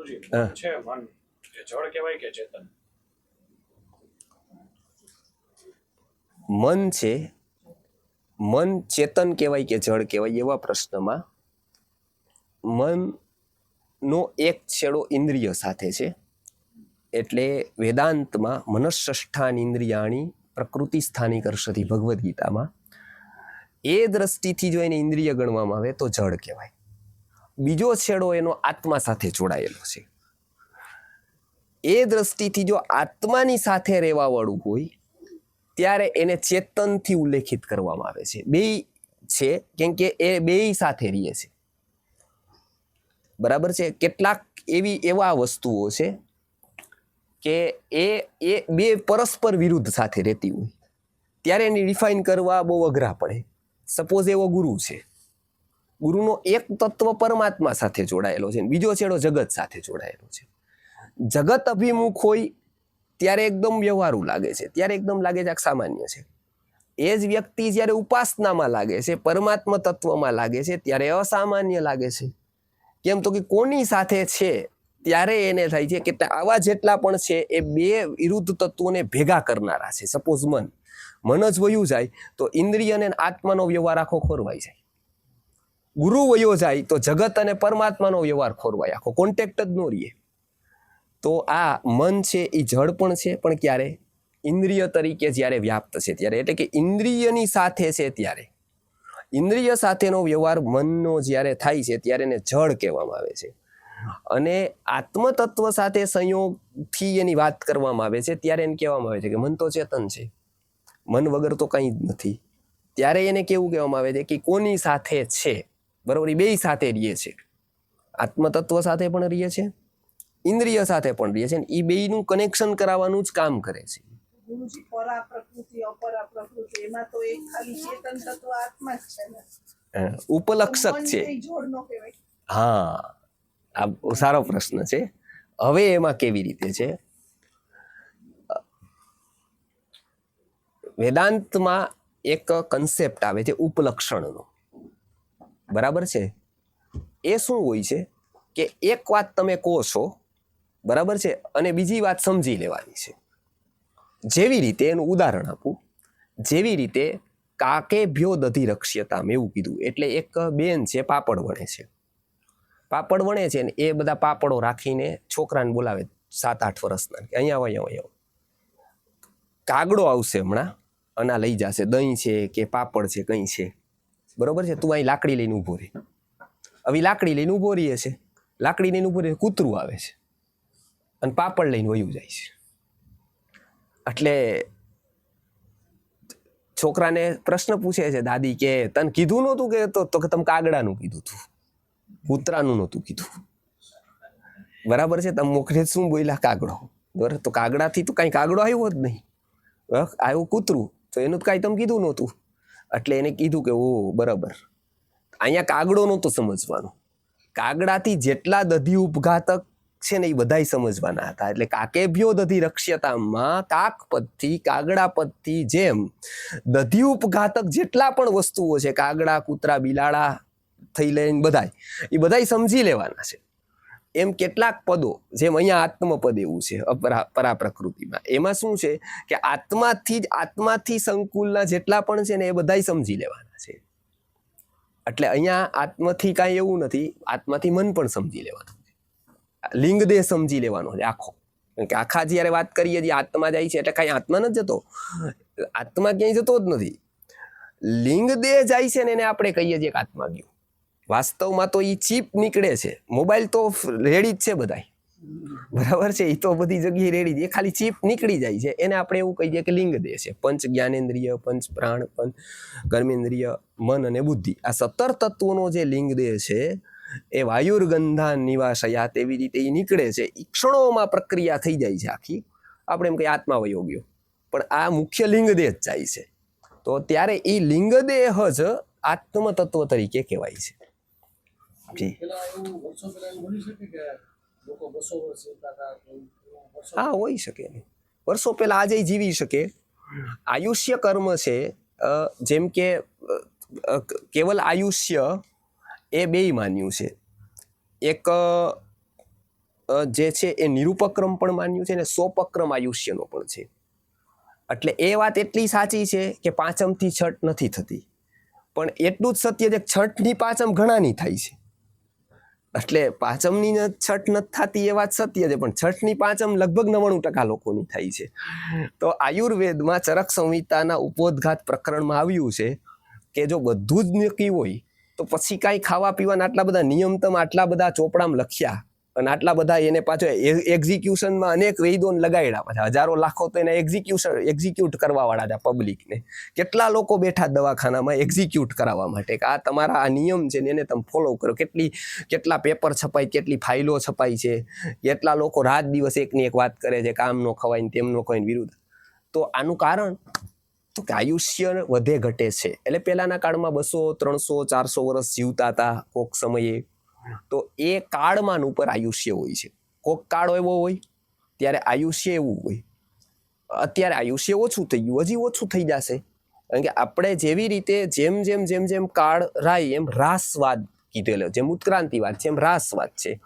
મન છે મન એ જળ કહેવાય કે ચેતન? મન છે મન ચેતન કહેવાય કે જળ કહેવાય એવા પ્રશ્નમાં મનનો એક છેડો ઇન્દ્રિય સાથે છે. એટલે વેદાંતમાં મનસ્ષ્ઠાન ઇન્દ્રિયાણી પ્રકૃતિ સ્થાનિક કરશતી ભગવદ્ ગીતામાં એ દ્રષ્ટિથી જો એને ઇન્દ્રિય ગણવામાં આવે તો જળ કહેવાય. બીજો છેડો એનો આત્મા સાથે જોડાયેલો છે. એ દ્રષ્ટિથી જો આત્માની સાથે રહેવાવાળું હોય, ત્યારે એને ચેતનથી ઉલ્લેખિત કરવામાં આવે છે. બે છે, કેમ કે એ બે સાથે રહીએ છે. બરાબર છે? કેટલાક એવી, એવા વસ્તુઓ છે કે એ એ બે પરસ્પર વિરુદ્ધ સાથે રહેતી હોય. ત્યારે એની ડિફાઇન કરવા બહુ અઘરા પડે. સપોઝ એવો ગુરુ છે. ગુરુનો એક તત્વ પરમાત્મા સાથે જોડાયેલો છે બીજો છેડો જગત સાથે જોડાયેલો છે. જગત અભિમુખ હોય ત્યારે એકદમ વ્યવહારુ લાગે છે, ત્યારે એકદમ લાગે છે સામાન્ય છે. એ જ વ્યક્તિ જ્યારે ઉપાસનામાં લાગે છે, પરમાત્મા તત્વમાં લાગે છે, ત્યારે અસામાન્ય લાગે છે. કેમ તો કે કોની સાથે છે, ત્યારે એને થાય છે કે આવા જેટલા પણ છે, એ બે વિરુદ્ધ તત્વોને ભેગા કરનારા છે. સપોઝ મન મન જ વયું જાય તો ઇન્દ્રિય અને આત્માનો વ્યવહાર આખો ખોરવાઈ જાય. ગુરુ વયો જાય તો જગત અને પરમાત્માનો વ્યવહાર ખોરવાય. આખો કોન્ટેક્ટ જ ન રહીએ. તો આ મન છે એ જળ પણ છે, પણ ક્યારે? ઇન્દ્રિય તરીકે જ્યારે વ્યાપ્ત છે, ત્યારે. એટલે કે ઇન્દ્રિયની સાથે છે ત્યારે. ઇન્દ્રિય સાથેનો વ્યવહાર મનનો જ્યારે થાય છે, ત્યારે એને જળ કહેવામાં આવે છે. અને આત્મતત્વ સાથે સંયોગથી એની વાત કરવામાં આવે છે, ત્યારે એને કહેવામાં આવે છે કે મન તો ચેતન છે. મન વગર તો કંઈ જ નથી. ત્યારે એને કેવું કહેવામાં આવે છે કે કોની સાથે છે? બરોબર? એ બે સાથે રહીએ છે. આત્મતત્વ સાથે પણ રહીએ છે ઇન્દ્રિય સાથે પણ રહીએ છે એ બેયનું કનેક્શન કરાવવાનું જ કામ કરે છે. ગુરુજી પરા પ્રકૃતિ અપરા પ્રકૃતિ એમાં તો એક ખાલી ચેતન તત્વ આત્મા જ છે ને. ઉપલક્ષક છે. હા આ સારો પ્રશ્ન છે. હવે એમાં કેવી રીતે છે? વેદાંતમાં એક કન્સેપ્ટ આવે છે ઉપલક્ષણનો. બરાબર છે? એ શું હોય છે કે એક વાત તમે કહો છો, બરાબર છે? અને બીજી વાત સમજી લેવાની છે. જેવી રીતે એનું ઉદાહરણ આપું, જેવી રીતે કાકે ભ્યો દધી રક્ષ્યતા મેં એવું કીધું. એટલે એક બેન છે, પાપડ વણે છે. પાપડ વણે છે ને એ બધા પાપડો રાખીને છોકરાને બોલાવે સાત આઠ વર્ષના. કે અહીંયા આવો, અહીંયા કાગડો આવશે હમણાં અને લઈ જશે. દહીં છે કે પાપડ છે, કંઈ છે. બરોબર છે? તું અહીં લાકડી લઈને ઊભો રહે. હવે લાકડી લઈને ઊભો રહીએ છે. લાકડી લઈને ઊભો રહે કૂતરું આવે છે. અને પાપડ લઈને વયું જાય છે. એટલે છોકરાને પ્રશ્ન પૂછે છે, દાદી, કે તને કીધું નહોતું કે તો કે તમે કાગડાનું કીધું તું? કૂતરાનું નહોતું કીધું. બરાબર છે? તમે મોખરે શું બોલ્યા કાગડો? બરાબર તો કાગડાથી તો કાંઈ કાગડો આવ્યો જ નહીં. આવ્યું કૂતરું? તો એનું કાંઈ તમે કીધું નહોતું. એટલે એને કીધું કે ઓ બરાબર. અહીંયા કાગડો નહોતો સમજવાનો. કાગડાથી જેટલા દધી ઉપઘાતક છે ને એ બધાય સમજવાના હતા. એટલે કાકેભ્યો દધી રક્ષ્યતામાં કાક પદથી, કાગડા પદથી જેમ દધી ઉપઘાતક જેટલા પણ વસ્તુઓ છે, કાગડા, કૂતરા, બિલાડા, થઈ લઈને બધાય, એ બધાય સમજી લેવાના છે. એમ કેટલાક પદો, જેમ અહીંયા આત્મપદ એવું છે પરા પ્રકૃતિમાં એમાં શું છે કે આત્માથી જ આત્માથી સંકુલના જેટલા પણ છે ને એ બધાય સમજી લેવાના છે. એટલે અહીંયા આત્મથી કાંઈ એવું નથી, આત્માથી મન પણ સમજી લેવાનું છે. લિંગ દેહ સમજી લેવાનો છે આખો. કે આખા જ્યારે વાત કરીએ છીએ આત્મા જાય છે એટલે કાંઈ આત્મા નથી જતો. આત્મા ક્યાંય જતો જ નથી. લિંગ દેહ જાય છે ને એને આપણે કહીએ છીએ કે આત્મા ગયો. વાસ્તવમાં તો એ ચીપ નીકળે છે. મોબાઈલ તો રેડી જ છે બધાય. બરાબર છે? એ તો બધી જગ્યાએ રેડી એ ખાલી ચીપ નીકળી જાય છે. એને આપણે એવું કહીએ કે લિંગ દેહ છે. પંચ જ્ઞાનેન્દ્રિય, પંચ પ્રાણ, પંચ કર્મેન્દ્રિય, મન અને બુદ્ધિ. આ સત્તર તત્વોનો જે લિંગ દેહ છે, એ વાયુર્ગંધા નિવાસયા તેવી રીતે એ નીકળે છે. એ ક્ષણોમાં પ્રક્રિયા થઈ જાય છે આખી. આપણે એમ કહીએ આત્મા વયોગ્યો પણ આ મુખ્ય લિંગ દેહ જ જાય છે. તો ત્યારે એ લિંગ દેહ જ આત્મ તત્વ તરીકે કહેવાય છે. જી. હા હોઈ શકે. ને વર્ષો પહેલા આજે જીવી શકે. આયુષ્ય કર્મ છે જેમ કે કેવલ આયુષ્ય એ બેય માન્યું છે. એક જે છે એ નિરૂપક્રમ પણ માન્યું છે અને સોપક્રમ આયુષ્યનો પણ છે. એટલે એ વાત એટલી સાચી છે કે પાંચમથી છઠ નથી થતી. પણ એટલું જ સત્ય છે છઠની પાંચમ ઘણાની થાય છે. એટલે પાંચમની છઠ નથી થતી એ વાત સત્ય છે, પણ છઠની પાંચમ લગભગ નવ્વાણું ટકા લોકોની થાય છે. તો આયુર્વેદમાં ચરક સંહિતાના ઉપોદઘાત પ્રકરણમાં આવ્યું છે કે જો બધું જ નક્કી હોય, તો પછી કાંઈ ખાવા પીવાના આટલા બધા નિયમતમ આટલા બધા ચોપડામાં લખ્યા અને આટલા બધા એને પાછો એક્ઝિક્યુશનમાં અનેક વૈદોને લગાડ્યા પાછા હજારો લાખો તો એને એક્ઝિક્યુશન એક્ઝિક્યુટ કરવા વાળા હતા પબ્લિકને કેટલા લોકો બેઠા દવાખાનામાં એક્ઝિક્યુટ કરાવવા માટે? કે આ તમારા આ નિયમ છે ને એને તમે ફોલો કરો. કેટલી, કેટલા પેપર છપાય, કેટલી ફાઇલો છપાય છે? કેટલા લોકો રાત દિવસ એકની એક વાત કરે છે, કામ નો ખવાય ને તેમ નો વિરુદ્ધ. તો આનું કારણ? તો કે આયુષ્ય વધે ઘટે છે. એટલે પહેલાના કાળમાં બસો, ત્રણસો, ચારસો વર્ષ જીવતા હતા કોક સમયે. તો એ કાળમાન ઉપર આયુષ્ય હોય છે. કોક કાળ એવો હોય, ત્યારે આયુષ્ય એવું હોય. અત્યારે આયુષ્ય ઓછું થઈ ગયું, હજી ઓછું થઈ જશે. કારણ કે આપણે જેવી રીતે જેમ જેમ જેમ જેમ કાળ રાય, એમ રાસવાદ કીધેલો, જેમ ઉત્ક્રાંતિવાદ છે, એમ રાસવાદ છે.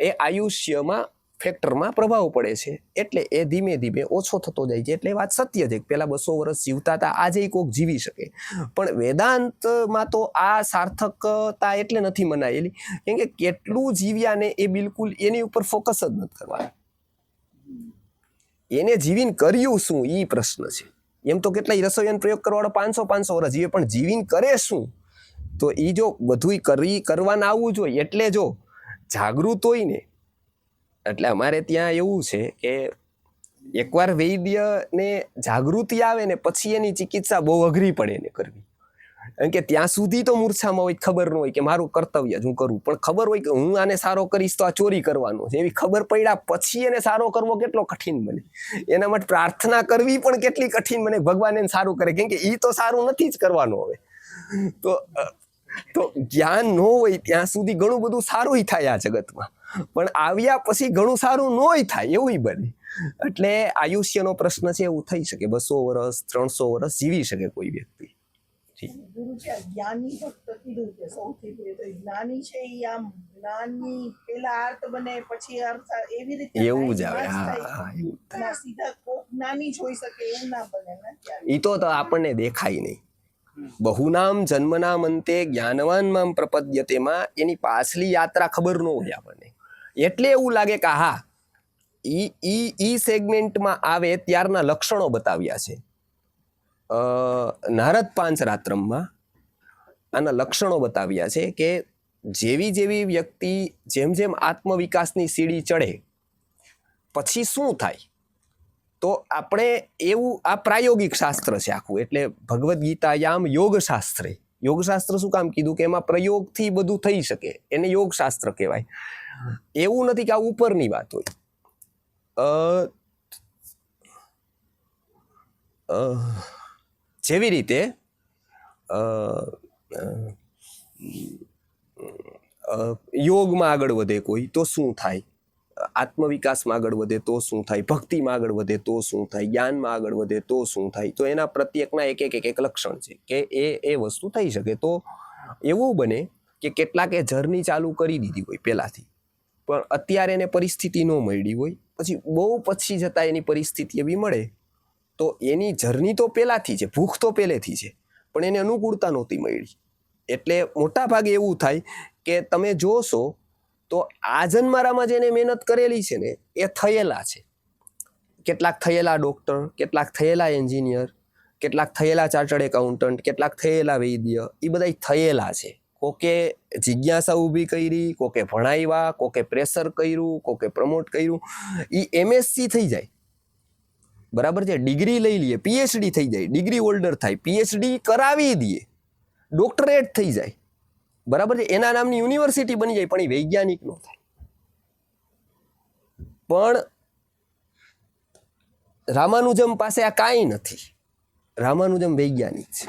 એ આયુષ્યમાં ફેક્ટરમાં પ્રભાવ પડે છે. એટલે એ ધીમે ધીમે ઓછો થતો જાય છે. એટલે વાત સત્ય છે પહેલા બસો વર્ષ જીવતા હતા, આજે કોઈક જીવી શકે. પણ વેદાંતમાં તો આ સાર્થકતા એટલે નથી મનાયેલી. કેમ કે કેટલું જીવ્યા ને એ બિલકુલ એની ઉપર ફોકસ જ નથી કરવાનું. એને જીવીને કર્યું શું? એ પ્રશ્ન છે. એમ તો કેટલાય રસોઈયાનો પ્રયોગ કરવાવાળો પાંચસો પાંચસો વર્ષ જીવે, પણ જીવીને કરે શું? તો એ જો બધુંય કરી, કરવાના આવવું જોઈએ. એટલે જો જાગૃત હોય ને એટલે અમારે ત્યાં એવું છે કે એકવાર વૈદ્યને જાગૃતિ આવે ને પછી એની ચિકિત્સા બહુ અઘરી પડે એને કરવી. કારણ કે ત્યાં સુધી તો મૂર્છામાં હોય, ખબર ન હોય કે મારું કર્તવ્ય જ હું કરું. પણ ખબર હોય કે હું આને સારો કરીશ તો આ ચોરી કરવાનો છે. એવી ખબર પડ્યા પછી એને સારો કરવો કેટલો કઠિન બને. એના માટે પ્રાર્થના કરવી પણ કેટલી કઠિન બને ભગવાન એને સારું કરે. કેમ કે એ તો સારું નથી જ કરવાનું હવે. તો તો જ્ઞાન ન હોય ત્યાં સુધી ઘણું બધું સારું થાય આ જગતમાં. પણ આવ્યા પછી ઘણું સારું નોય થાય એવું બને. એટલે આયુષ્યનો પ્રશ્ન છે એવું થઈ શકે. બસો વર્ષ ત્રણસો વર્ષ જીવી શકે કોઈ વ્યક્તિ. જ્ઞાની ભક્ત કીધું કે સૌથી પહેલું તો એ જ્ઞાની છે એ આમ જ્ઞાનની પેલા અર્થ બને પછી અર્થ એવી રીતે એવું જ આવે. હા એવું સીધા કોક જ્ઞાની જ શકે એવું ના બને ને એ તો આપણને દેખાય નહીં. બહુનામ જન્મનામ અંતે જ્ઞાનવાન પ્રપદ્ય પ્રપદ્યતેમાં એની પાછલી યાત્રા ખબર ન હોય આપણને. એટલે એવું લાગે કે હા ઈ ઈ ઈ સેગમેન્ટમાં આવે ત્યારના લક્ષણો બતાવ્યા છે. નારદ પાંચ રાત્રમમાં આના લક્ષણો બતાવ્યા છે કે જેવી જેવી વ્યક્તિ જેમ જેમ આત્મવિકાસની સીડી ચડે, પછી શું થાય? તો આપણે એવું, આ પ્રાયોગિક શાસ્ત્ર છે આખું. એટલે ભગવદ્ ગીતાયામ યોગ શાસ્ત્રે યોગશાસ્ત્ર શું કામ કીધું કે એમાં પ્રયોગથી બધું થઈ શકે. એને યોગશાસ્ત્ર કહેવાય. એવું નથી કે આ ઉપરની વાત હોય. જેવી રીતે યોગમાં આગળ વધે કોઈ, તો શું થાય? આત્મવિકાસમાં આગળ વધે તો શું થાય? ભક્તિમાં આગળ વધે તો શું થાય? જ્ઞાનમાં આગળ વધે તો શું થાય? તો એના પ્રત્યેકના એક એક એક એક લક્ષણ છે કે એ એ વસ્તુ થઈ શકે. તો એવું બને કે કેટલાકે જર્ની ચાલુ કરી દીધી હોય પહેલાંથી. પણ અત્યારે એને પરિસ્થિતિ ન મળી હોય. પછી બહુ પછી જતાં એની પરિસ્થિતિ એવી મળે, તો એની જર્ની તો પહેલાંથી છે, ભૂખ તો પહેલેથી છે, પણ એને અનુકૂળતા નહોતી મળી. એટલે મોટા ભાગે એવું થાય કે તમે જોશો તો આ જન્મારામાં જેને મહેનત કરેલી છે ને, એ થયેલા છે. કેટલાક થયેલા ડૉક્ટર કેટલાક થયેલા એન્જિનિયર કેટલાક થયેલા ચાર્ટર્ડ એકાઉન્ટન્ટ કેટલાક થયેલા વૈદ્ય, એ બધા થયેલા છે. કોકે જિજ્ઞાસા ઊભી કરી, કોકે ભણાવ્યા કોકે પ્રેશર કર્યું, કોકે પ્રમોટ કર્યું એ એમએસસી થઈ જાય. બરાબર છે? ડિગ્રી લઈ લઈએ પીએચડી થઈ જાય. ડિગ્રી હોલ્ડર થાય પીએચડી કરાવી દઈએ. ડોક્ટરેટ થઈ જાય. બરાબર છે? એના નામની યુનિવર્સિટી બની જાય, પણ એ વૈજ્ઞાનિક નો થાય. પણ રામાનુજમ પાસે આ કાંઈ નથી. રામાનુજમ વૈજ્ઞાનિક છે.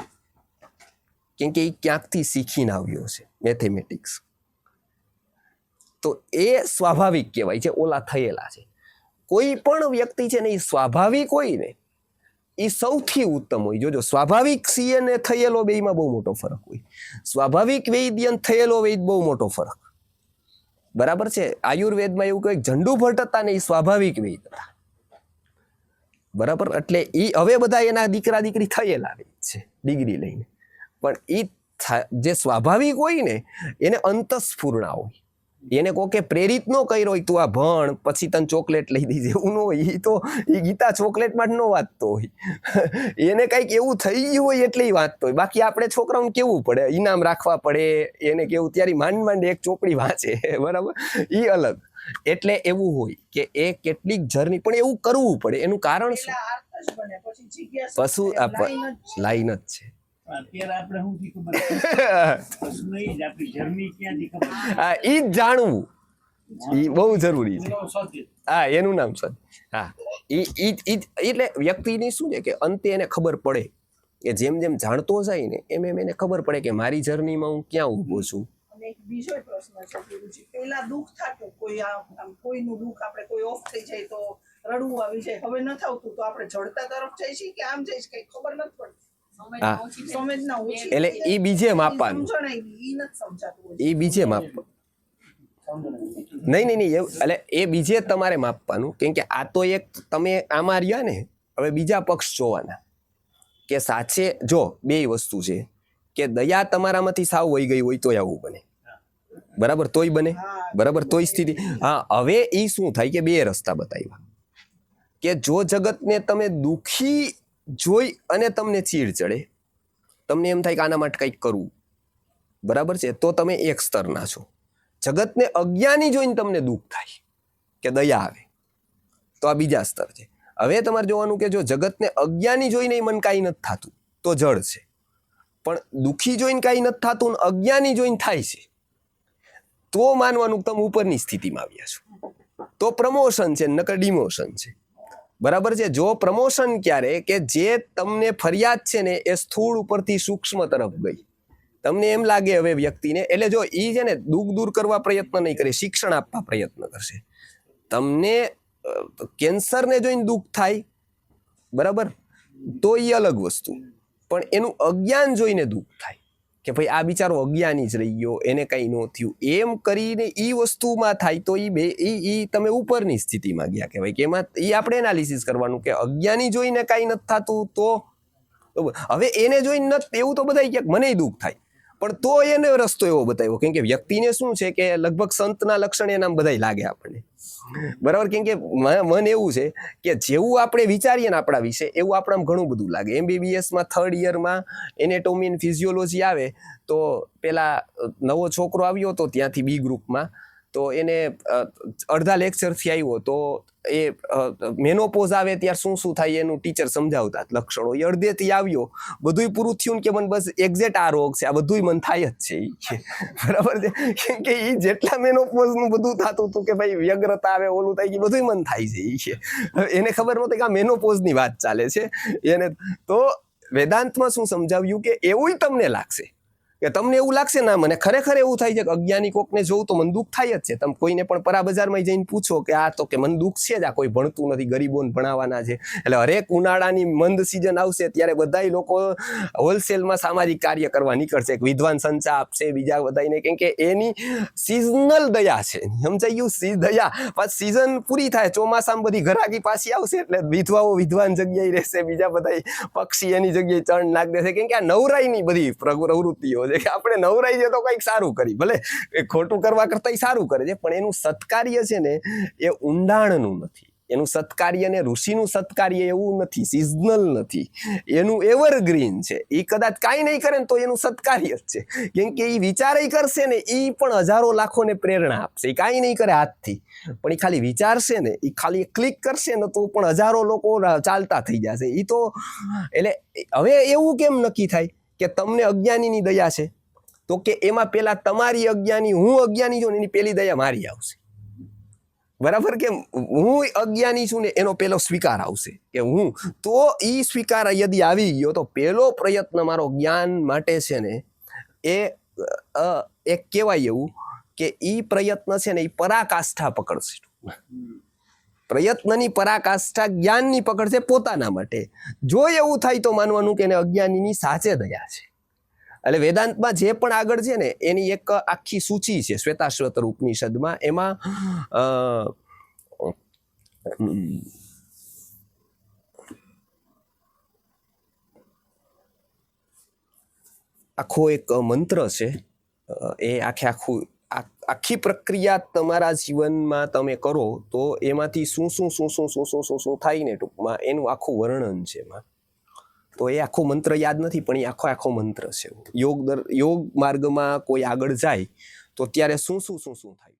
કેમ કે એ ક્યાંકથી શીખીને આવ્યો છે મેથેમેટિક્સ તો એ સ્વાભાવિક કહેવાય છે, ઓલા થયેલા છે. કોઈ પણ વ્યક્તિ છે ને એ સ્વાભાવિક હોય ને એ સૌથી ઉત્તમ હોય. જોજો, સ્વાભાવિક સીએ ને થયેલો બેયમાં બહુ મોટો ફરક હોય. સ્વાભાવિક વૈદ્ય થયેલો વૈદ બહુ મોટો ફરક. બરાબર છે? આયુર્વેદમાં એવું કહે ઝંડુ ભટ્ટ હતા ને એ સ્વાભાવિક વેદ હતા. બરાબર? એટલે એ હવે બધા એના દીકરા દીકરી થયેલા છે, ડિગ્રી લઈને. પણ એ જે સ્વાભાવિક હોય ને, એને અંતસ્ફૂર્ણા હોય. એને કોકે પ્રેરિત નો કર્યો તું આ ભણ પછી તને ચોકલેટ લઈ દીધી એવું ન હોય. એ તો એ ગીતા ચોકલેટમાં નો ન વાંચતો હોય. એને કંઈક એવું થઈ ગયું હોય એટલે વાત વાંચતો હોય. બાકી આપણે છોકરાઓને કેવું પડે? ઇનામ રાખવા પડે. એને કેવું ત્યારે માંડ માંડ એક ચોપડી વાંચે. બરાબર? એ અલગ. એટલે એવું હોય કે એ કેટલીક જર્ની પણ એવું કરવું પડે. એનું કારણ શું? પશુ. લાઈન જ છે. અત્યારે આપણે શું થી ખબર? પ્રશ્ન એ જ આપણી જર્ની ક્યાંથી ખબર? હા એ જ જાણવું. એ બહુ જરૂરી છે. હા એનું નામ સદ હા. ઈ ઈ ઈ- એટલે વ્યક્તિની શું છે કે અંતે એને ખબર પડે. કે જેમ જેમ જાણતો જાય ને એમ એમ એને ખબર પડે કે મારી જર્નીમાં હું ક્યાં ઊભો છું. એક બીજો પ્રશ્ન છે ગુરુજી પેલા દુઃખ થતું કોઈ આમ આમ કોઈનું દુઃખ આપણે કોઈ ઓફ થઈ જાય તો રડવું આવી જાય. હવે ન થતું તો આપણે જડતા તરફ જઈશું કે આમ જઈશ કઈ ખબર નથી પડતી. હા. એટલે એ બીજે માપવાનું. એ બીજે માપ નહીં નહીં નહીં એટલે એ બીજે તમારે માપવાનું. કેમ કે આ તો એક તમે આમાં રહ્યા ને, હવે બીજા પક્ષ જોવાના. કે સાચે જો, બે વસ્તુ છે. કે દયા તમારામાંથી સાવ વહી ગઈ હોય તોય આવું બને. બરાબર? તોય બને. બરાબર? તોય સ્થિતિ હા, હવે એ શું થાય કે બે રસ્તા બતાવ્યા. કે જો જગતને તમે દુખી જોઈ અને તમને ચીડ ચડે. તમને એમ થાય કે આના માટે કંઈક કરવું. બરાબર છે? તો તમે એક સ્તરના છો. જગતને અજ્ઞાની જોઈને તમને દુઃખ થાય કે દયા આવે. તો આ બીજા સ્તર છે. હવે તમારે જોવાનું કે જો જગતને અજ્ઞાની જોઈને મન કાંઈ નથી થતું, તો જળ છે. પણ દુઃખી જોઈને કાંઈ નથી થતું અજ્ઞાની જોઈને થાય છે. તો માનવાનું તમે ઉપરની સ્થિતિમાં આવ્યા છો. તો પ્રમોશન છે નકર ડિમોશન છે. બરાબર છે? જો પ્રમોશન ક્યારે કે જે તમને ફરિયાદ છે ને એ સ્થૂળ ઉપરથી સૂક્ષ્મ તરફ ગઈ. તમને એમ લાગે હવે વ્યક્તિને, એટલે જો એ છે ને દુઃખ દૂર કરવા પ્રયત્ન નહીં કરે, શિક્ષણ આપવા પ્રયત્ન કરશે. તમને કેન્સરને જોઈને દુઃખ થાય, બરાબર? તો એ અલગ વસ્તુ. પણ એનું અજ્ઞાન જોઈને દુઃખ થાય. કે ભાઈ આ બિચારો અજ્ઞાની જ રહી ગયો, એને કંઈ ન થયું. એમ કરીને એ વસ્તુમાં થાય તો એ બે એ એ તમે ઉપરની સ્થિતિમાં ગયા કહેવાય કે એમાં એ આપણે એનાલિસિસ કરવાનું કે અજ્ઞાની જોઈને કાંઈ નથી થતું તો. હવે એને જોઈને નથી, એવું તો બધા ક્યાંક મને દુઃખ થાય. પણ તો એને રસ્તો એવો બતાવ્યો. કેમ કે વ્યક્તિને શું છે કે લગભગ સંતના લક્ષણ એના બધાય લાગે આપણને. બરાબર? કેમ કે મન એવું છે કે જેવું આપણે વિચારીએ ને આપણા વિશે, એવું આપણામાં ઘણું બધું લાગે. એમબીબીએસમાં થર્ડ યરમાં એનેટોમી ફિઝિયોલોજી આવે, તો પેલા નવો છોકરો આવ્યો હતો ત્યાંથી બી ગ્રુપમાં તો એને અડધા લેક્ચરથી આવ્યો, તો એ મેનોપોઝ આવે ત્યારે શું શું થાય એનું ટીચર સમજાવતા લક્ષણો. એ અડધેથી આવ્યો. બધુંય પૂરું થયું કે મને બસ એક્ઝેક્ટ આ રોગ છે. આ બધુંય મન થાય જ છે. બરાબર છે? કેમ કે એ જેટલા મેનોપોઝનું બધું થતું હતું કે ભાઈ વ્યગ્રતા આવે, ઓલું થાય કે બધુંય મન થાય છે એ છે એને ખબર નહોતી કે આ મેનોપોઝની વાત ચાલે છે. એને, તો વેદાંતમાં શું સમજાવ્યું કે એવું તમને લાગશે. કે તમને એવું લાગશે, ના, મને ખરેખર એવું થાય છે કે અજ્ઞાની કોકને જોઉં તો મને દુઃખ થાય જ છે. તમે કોઈને પણ પરા જઈને પૂછો કે આ તો કે મને દુઃખ છે જ, આ કોઈ ભણતું નથી, ગરીબોને ભણાવવાના છે. એટલે હરેક ઉનાળાની મંદ સિઝન આવશે ત્યારે બધા લોકો હોલસેલમાં સામાજિક કાર્ય કરવા નીકળશે. વિદ્વાન સંચા આપશે, બીજા બધાને કેમ કે એની સિઝનલ દયા છે. સમજાઈ ગયું? દયા. પાછી સિઝન પૂરી થાય, ચોમાસામાં બધી ઘરાકી પાછી આવશે એટલે વિધવાઓ વિદ્વાન જગ્યાએ રહેશે, બીજા બધા પક્ષી એની જગ્યાએ ચણ નાખ દેશે. કેમ કે આ નવરાઈની બધી પ્રવૃ- પ્રવૃત્તિઓ છે કે આપણે નવરાઈ છે તો કંઈક સારું કરી ભલે એ ખોટું કરવા કરતાં સારું કરે છે, પણ એનું સત્કાર્ય છે ને એ ઊંડાણનું નથી. એનું સત્કાર્ય ને ઋષિનું સત્કાર્ય એવું નથી સિઝનલ નથી. એનું એવરગ્રીન છે. એ કદાચ કાંઈ નહીં કરે ને તો એનું સત્કાર્ય જ છે. કેમ કે એ વિચારે કરશે ને એ પણ હજારો લાખોને પ્રેરણા આપશે. એ કાંઈ નહીં કરે હાથથી. પણ એ ખાલી વિચારશે ને એ ખાલી ક્લિક કરશે ને તો પણ હજારો લોકો ચાલતા થઈ જશે. એ તો, એટલે હવે એવું કેમ નક્કી થાય? કે તમને અજ્ઞાનીની દયા છે, તો કે એમાં પેલા તમારી અજ્ઞાની, હું અજ્ઞાની છું ને એની પેલી દયા મારી આવશે. બરાબર કે હું અજ્ઞાની છું ને એનો પેલો સ્વીકાર આવશે કે હું, તો એ સ્વીકાર યદિ આવી ગયો, તો પેલો પ્રયત્ન મારો જ્ઞાન માટે છે ને, એ એક કહેવાય એવું કે એ પ્રયત્ન છે ને એ પરાકાષ્ઠા પકડશે. પ્રયત્નની પરાકાષ્ઠા જ્ઞાનની પકડ છે પોતાના માટે. જો એવું થાય તો માનવાનું કે એને અજ્ઞાનીની સાચે દયા છે. એટલે વેદાંતમાં જે પણ આગળ છે ને, એની એક આખી સૂચિ છે શ્વેતાશ્વતર ઉપનિષદમાં એમાં આખો એક મંત્ર છે. એ આખે આખું આખી પ્રક્રિયા તમારા જીવનમાં તમે કરો તો એમાંથી શું શું શું શું શું શું શું શું થાય ને ટૂંકમાં એનું આખું વર્ણન છે એમાં તો એ આખો મંત્ર યાદ નથી પણ એ આખો આખો મંત્ર છે યોગ દર યોગ માર્ગમાં કોઈ આગળ જાય તો ત્યારે શું શું શું શું થાય